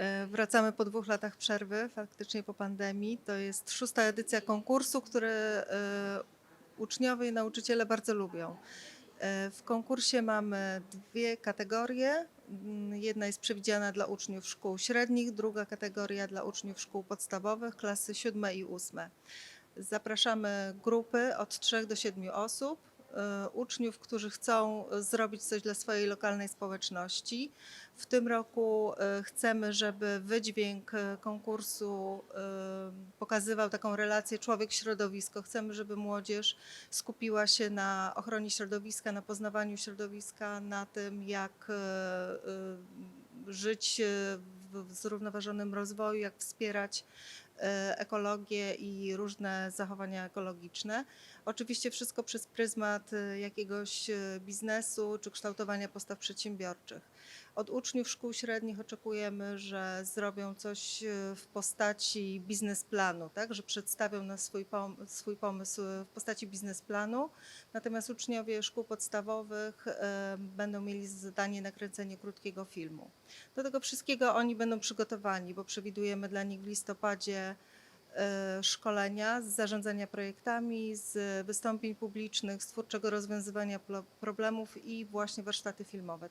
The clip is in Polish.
E, Wracamy po dwóch latach przerwy, faktycznie po pandemii. To jest szósta edycja konkursu, który e, uczniowie i nauczyciele bardzo lubią. E, W konkursie mamy dwie kategorie. Mm, Jedna jest przewidziana dla uczniów szkół średnich, druga kategoria dla uczniów szkół podstawowych, klasy siódme i ósme. Zapraszamy grupy od 3 do 7 osób, uczniów, którzy chcą zrobić coś dla swojej lokalnej społeczności. W tym roku e, chcemy, żeby wydźwięk e, konkursu e, pokazywał taką relację człowiek-środowisko. Chcemy, żeby młodzież skupiła się na ochronie środowiska, na poznawaniu środowiska, na tym, jak e, e, żyć e, w zrównoważonym rozwoju, jak wspierać e, ekologię i różne zachowania ekologiczne. Oczywiście wszystko przez pryzmat e, jakiegoś e, biznesu czy kształtowania postaw przedsiębiorczych. Od uczniów szkół średnich oczekujemy, że zrobią coś w postaci biznesplanu, tak? że przedstawią nas swój, pom- swój pomysł w postaci biznesplanu. Natomiast uczniowie szkół podstawowych będą mieli za zadanie nakręcenie krótkiego filmu. Do tego wszystkiego oni będą przygotowani, bo przewidujemy dla nich w listopadzie e, szkolenia z zarządzania projektami, z wystąpień publicznych, z twórczego rozwiązywania problemów i właśnie warsztaty filmowe.